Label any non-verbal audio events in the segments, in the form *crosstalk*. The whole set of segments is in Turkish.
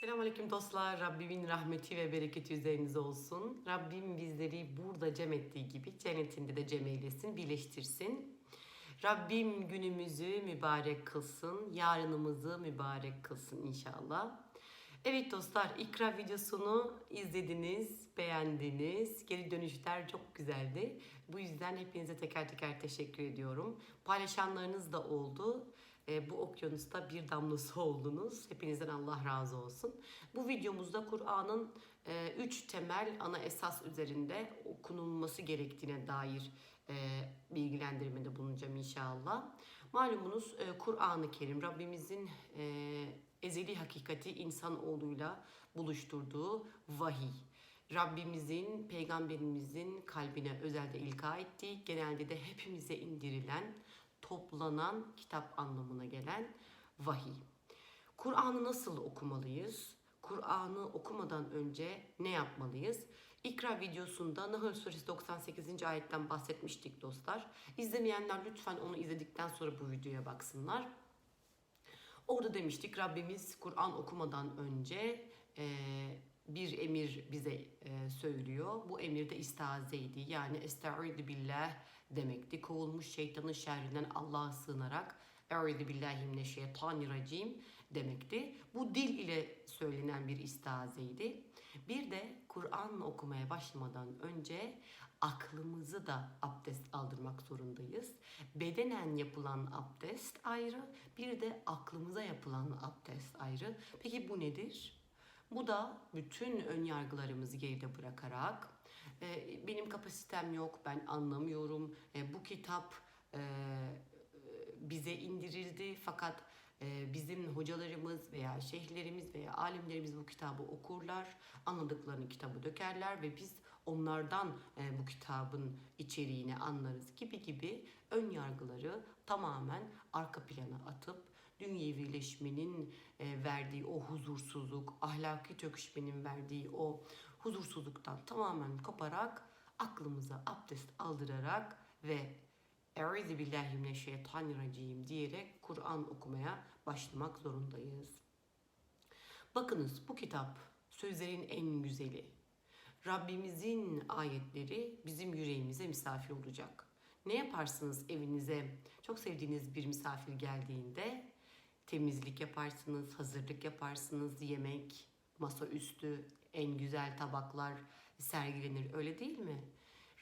Selamünaleyküm dostlar. Rabbimin rahmeti ve bereketi üzerinize olsun. Rabbim bizleri burada cem ettiği gibi cennetinde de cem eylesin, birleştirsin. Rabbim günümüzü mübarek kılsın, yarınımızı mübarek kılsın inşallah. Evet dostlar, ikra videosunu izlediniz, beğendiniz. Geri dönüşler çok güzeldi. Bu yüzden hepinize teker teker teşekkür ediyorum. Paylaşanlarınız da oldu. E, bu okyanusta bir damlası *laughs* oldunuz. Hepinizden Allah razı olsun. Bu videomuzda Kur'an'ın e, üç temel ana esas üzerinde okunulması gerektiğine dair e, bilgilendirmede bulunacağım inşallah. Malumunuz e, Kur'an-ı Kerim Rabbimizin ezeli hakikati insanoğluyla buluşturduğu vahiy. Rabbimizin, peygamberimizin kalbine özelde ilka ettiği, genelde de hepimize indirilen, toplanan kitap anlamına gelen vahiy. Kur'an'ı nasıl okumalıyız? Kur'an'ı okumadan önce ne yapmalıyız? İkra videosunda Nahl Suresi 98. ayetten bahsetmiştik dostlar. İzlemeyenler lütfen onu izledikten sonra bu videoya baksınlar. Orada demiştik Rabbimiz Kur'an okumadan önce emir bize e, söylüyor. Bu emir de istazeydi. Yani estaizu billah demekti. Kovulmuş şeytanın şerrinden Allah'a sığınarak Eûzü billahi mineşşeytanirracim demekti. Bu dil ile söylenen bir istazeydi. Bir de Kur'an okumaya başlamadan önce aklımızı da abdest aldırmak zorundayız. Bedenen yapılan abdest ayrı, bir de aklımıza yapılan abdest ayrı. Peki bu nedir? Bu da bütün ön yargılarımızı geride bırakarak e, benim kapasitem yok, ben anlamıyorum, e, bu kitap e, bize indirildi fakat e, bizim hocalarımız veya şeyhlerimiz veya alimlerimiz bu kitabı okurlar, anladıklarını kitabı dökerler ve biz onlardan e, bu kitabın içeriğini anlarız gibi gibi ön yargıları tamamen arka plana atıp dünyevileşmenin e, verdiği o huzursuzluk, ahlaki çöküşmenin verdiği o huzursuzluktan tamamen koparak aklımıza abdest aldırarak ve Eûzü billahi mineşşeytanirracim diyerek Kur'an okumaya başlamak zorundayız. Bakınız bu kitap sözlerin en güzeli. Rabbimizin ayetleri bizim yüreğimize misafir olacak. Ne yaparsınız evinize çok sevdiğiniz bir misafir geldiğinde? Temizlik yaparsınız, hazırlık yaparsınız, yemek, masaüstü, en güzel tabaklar sergilenir öyle değil mi?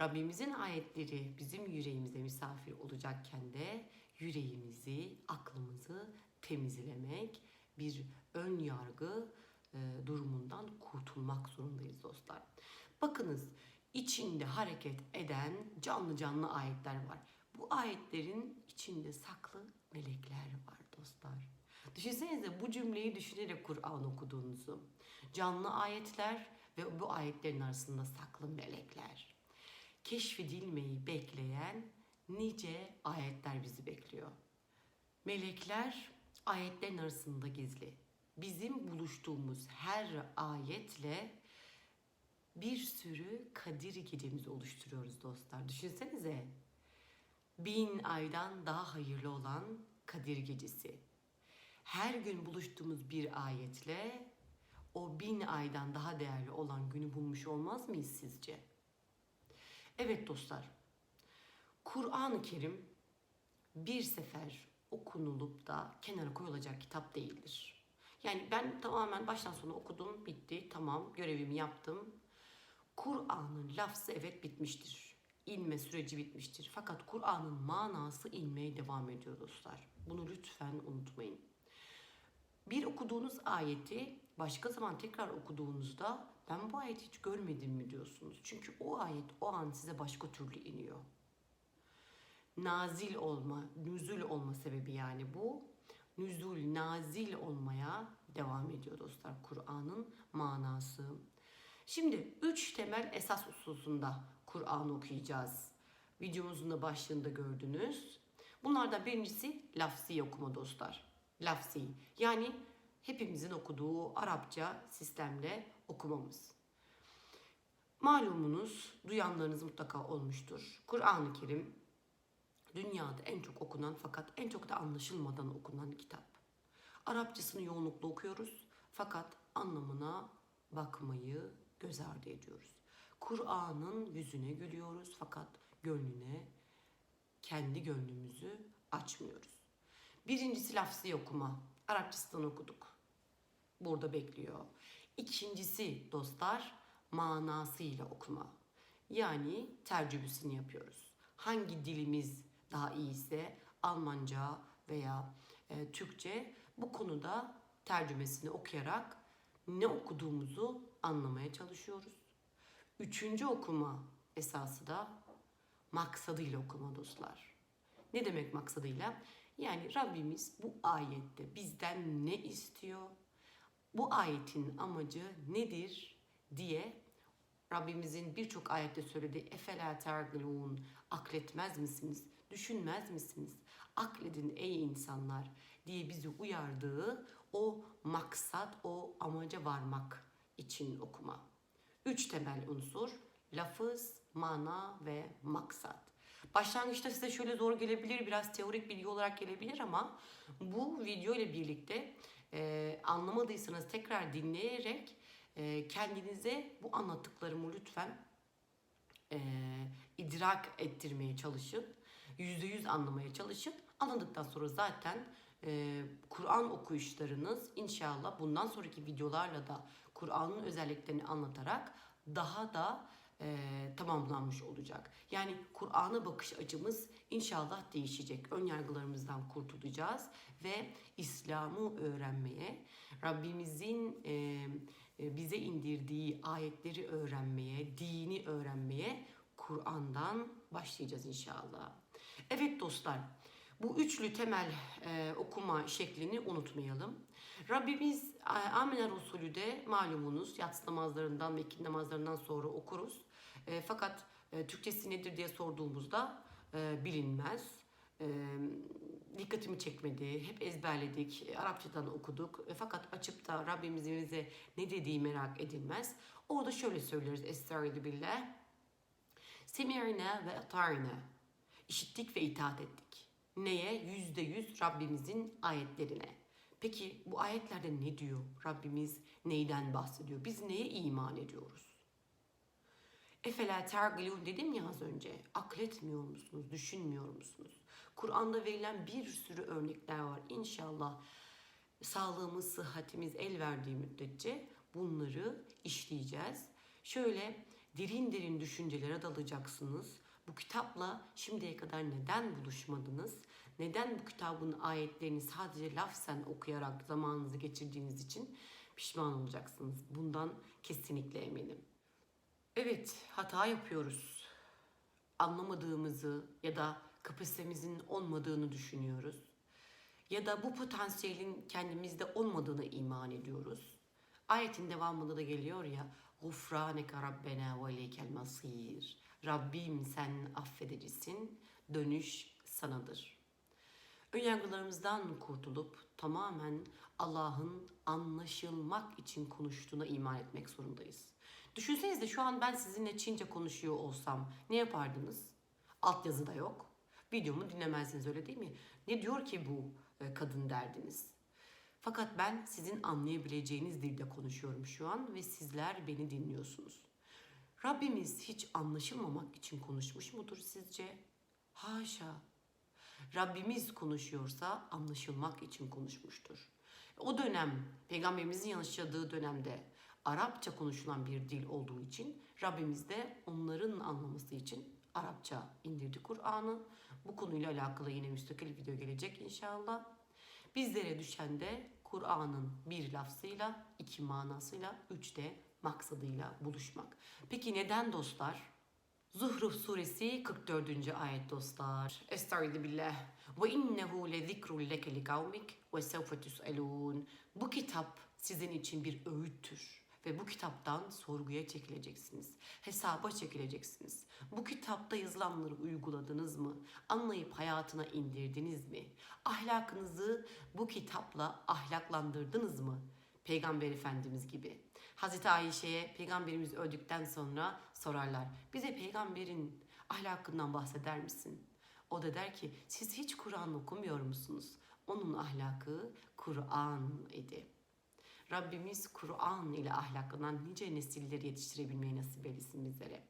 Rabbimizin ayetleri bizim yüreğimize misafir olacakken de yüreğimizi, aklımızı temizlemek, bir ön yargı e, durumundan kurtulmak zorundayız dostlar. Bakınız içinde hareket eden canlı canlı ayetler var. Bu ayetlerin içinde saklı melekler var dostlar. Düşünsenize bu cümleyi düşünerek Kur'an okuduğunuzu. Canlı ayetler ve bu ayetlerin arasında saklı melekler keşfedilmeyi bekleyen nice ayetler bizi bekliyor. Melekler ayetlerin arasında gizli. Bizim buluştuğumuz her ayetle bir sürü Kadir gecemizi oluşturuyoruz dostlar. Düşünsenize bin aydan daha hayırlı olan Kadir gecesi. Her gün buluştuğumuz bir ayetle o bin aydan daha değerli olan günü bulmuş olmaz mıyız sizce? Evet dostlar, Kur'an-ı Kerim bir sefer okunulup da kenara koyulacak kitap değildir. Yani ben tamamen baştan sona okudum, bitti, tamam, görevimi yaptım. Kur'an'ın lafzı evet bitmiştir. İnme süreci bitmiştir. Fakat Kur'an'ın manası inmeye devam ediyor dostlar. Bunu lütfen unutmayın. Bir okuduğunuz ayeti başka zaman tekrar okuduğunuzda ben bu ayeti hiç görmedim mi diyorsunuz. Çünkü o ayet o an size başka türlü iniyor. Nazil olma, nüzul olma sebebi yani bu. Nüzul, nazil olmaya devam ediyor dostlar Kur'an'ın manası. Şimdi üç temel esas hususunda Kur'an okuyacağız. Videomuzun da başlığında gördünüz. Bunlardan birincisi lafzi okuma dostlar. Lafzi yani hepimizin okuduğu Arapça sistemle okumamız. Malumunuz, duyanlarınız mutlaka olmuştur. Kur'an-ı Kerim dünyada en çok okunan fakat en çok da anlaşılmadan okunan kitap. Arapçasını yoğunlukla okuyoruz fakat anlamına bakmayı göz ardı ediyoruz. Kur'an'ın yüzüne gülüyoruz fakat gönlüne, kendi gönlümüzü açmıyoruz. Birincisi lafzı okuma. Arapçasından okuduk. Burada bekliyor. İkincisi dostlar manasıyla okuma. Yani tercümesini yapıyoruz. Hangi dilimiz daha iyiyse Almanca veya e, Türkçe bu konuda tercümesini okuyarak ne okuduğumuzu anlamaya çalışıyoruz. Üçüncü okuma esası da maksadıyla okuma dostlar. Ne demek maksadıyla? Yani Rabbimiz bu ayette bizden ne istiyor? Bu ayetin amacı nedir diye Rabbimizin birçok ayette söylediği efela tergilun akletmez misiniz? Düşünmez misiniz? Akledin ey insanlar diye bizi uyardığı o maksat, o amaca varmak için okuma. Üç temel unsur lafız, mana ve maksat. Başlangıçta size şöyle zor gelebilir, biraz teorik bilgi olarak gelebilir ama bu video ile birlikte e, anlamadıysanız tekrar dinleyerek e, kendinize bu anlattıklarımı lütfen e, idrak ettirmeye çalışın. Yüzde yüz anlamaya çalışın. Anladıktan sonra zaten e, Kur'an okuyuşlarınız inşallah bundan sonraki videolarla da Kur'an'ın özelliklerini anlatarak daha da e, tamamlanmış olacak. Yani Kur'an'a bakış açımız inşallah değişecek. Ön yargılarımızdan kurtulacağız ve İslam'ı öğrenmeye, Rabbimizin e, e, bize indirdiği ayetleri öğrenmeye, dini öğrenmeye Kur'an'dan başlayacağız inşallah. Evet dostlar, bu üçlü temel e, okuma şeklini unutmayalım. Rabbimiz e, Amine Resulü de malumunuz yatsı namazlarından ve ikindi namazlarından sonra okuruz. E, fakat e, Türkçesi nedir diye sorduğumuzda e, bilinmez. E, dikkatimi çekmedi. Hep ezberledik. E, Arapçadan okuduk. E, fakat açıp da Rabbimizin bize ne dediği merak edilmez. Orada şöyle söyleriz. Estaizu billah. Semi'na ve atarna. İşittik ve itaat ettik. Neye? Yüzde yüz Rabbimizin ayetlerine. Peki bu ayetlerde ne diyor? Rabbimiz neyden bahsediyor? Biz neye iman ediyoruz? Efela tergilun dedim ya az önce. Akletmiyor musunuz? Düşünmüyor musunuz? Kur'an'da verilen bir sürü örnekler var. İnşallah sağlığımız, sıhhatimiz el verdiği müddetçe bunları işleyeceğiz. Şöyle derin derin düşüncelere dalacaksınız. Bu kitapla şimdiye kadar neden buluşmadınız? Neden bu kitabın ayetlerini sadece lafzen okuyarak zamanınızı geçirdiğiniz için pişman olacaksınız? Bundan kesinlikle eminim. Evet, hata yapıyoruz. Anlamadığımızı ya da kapasitemizin olmadığını düşünüyoruz. Ya da bu potansiyelin kendimizde olmadığını iman ediyoruz. Ayetin devamında da geliyor ya, Gufraneke Rabbena ve ileykel masir. Rabbim sen affedicisin, dönüş sanadır. Önyargılarımızdan kurtulup tamamen Allah'ın anlaşılmak için konuştuğuna iman etmek zorundayız. Düşünsenize şu an ben sizinle Çince konuşuyor olsam ne yapardınız? Altyazı da yok. Videomu dinlemezdiniz öyle değil mi? Ne diyor ki bu e, kadın derdiniz? Fakat ben sizin anlayabileceğiniz dilde konuşuyorum şu an ve sizler beni dinliyorsunuz. Rabbimiz hiç anlaşılmamak için konuşmuş mudur sizce? Haşa. Rabbimiz konuşuyorsa anlaşılmak için konuşmuştur. O dönem peygamberimizin yaşadığı dönemde Arapça konuşulan bir dil olduğu için Rabbimiz de onların anlaması için Arapça indirdi Kur'an'ı. Bu konuyla alakalı yine müstakil video gelecek inşallah. Bizlere düşen de Kur'an'ın bir lafzıyla, iki manasıyla, üç de maksadıyla buluşmak. Peki neden dostlar? Zuhruf suresi 44. ayet dostlar. Estaizu billah. Ve innehu le zikrun leke li kavmik ve sevfe tüselun. Bu kitap sizin için bir öğüttür. Ve bu kitaptan sorguya çekileceksiniz. Hesaba çekileceksiniz. Bu kitapta yazılanları uyguladınız mı? Anlayıp hayatına indirdiniz mi? Ahlakınızı bu kitapla ahlaklandırdınız mı? Peygamber Efendimiz gibi. Hazreti Ayşe'ye peygamberimiz öldükten sonra sorarlar. Bize peygamberin ahlakından bahseder misin? O da der ki siz hiç Kur'an okumuyor musunuz? Onun ahlakı Kur'an idi. Rabbimiz Kur'an ile ahlaklanan nice nesilleri yetiştirebilmeyi nasip eylesin bizlere.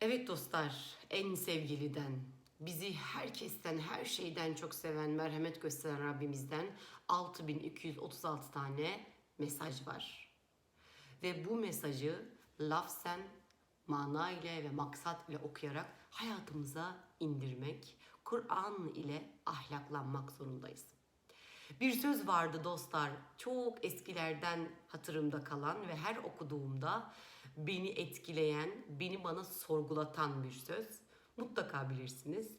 Evet dostlar, en sevgiliden, bizi herkesten, her şeyden çok seven, merhamet gösteren Rabbimizden 6236 tane mesaj var. Ve bu mesajı lafzen, mana ile ve maksat ile okuyarak hayatımıza indirmek, Kur'an ile ahlaklanmak zorundayız. Bir söz vardı dostlar, çok eskilerden hatırımda kalan ve her okuduğumda beni etkileyen, beni bana sorgulatan bir söz. Mutlaka bilirsiniz.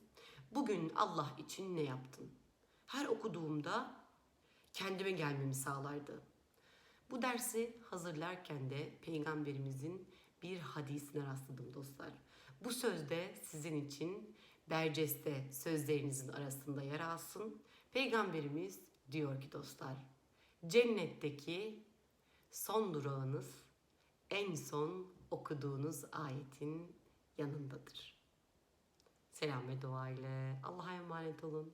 Bugün Allah için ne yaptın? Her okuduğumda kendime gelmemi sağlardı. Bu dersi hazırlarken de peygamberimizin bir hadisine rastladım dostlar. Bu sözde sizin için Berceste sözlerinizin arasında yer alsın. Peygamberimiz diyor ki dostlar, cennetteki son durağınız en son okuduğunuz ayetin yanındadır. Selam ve dua ile Allah'a emanet olun.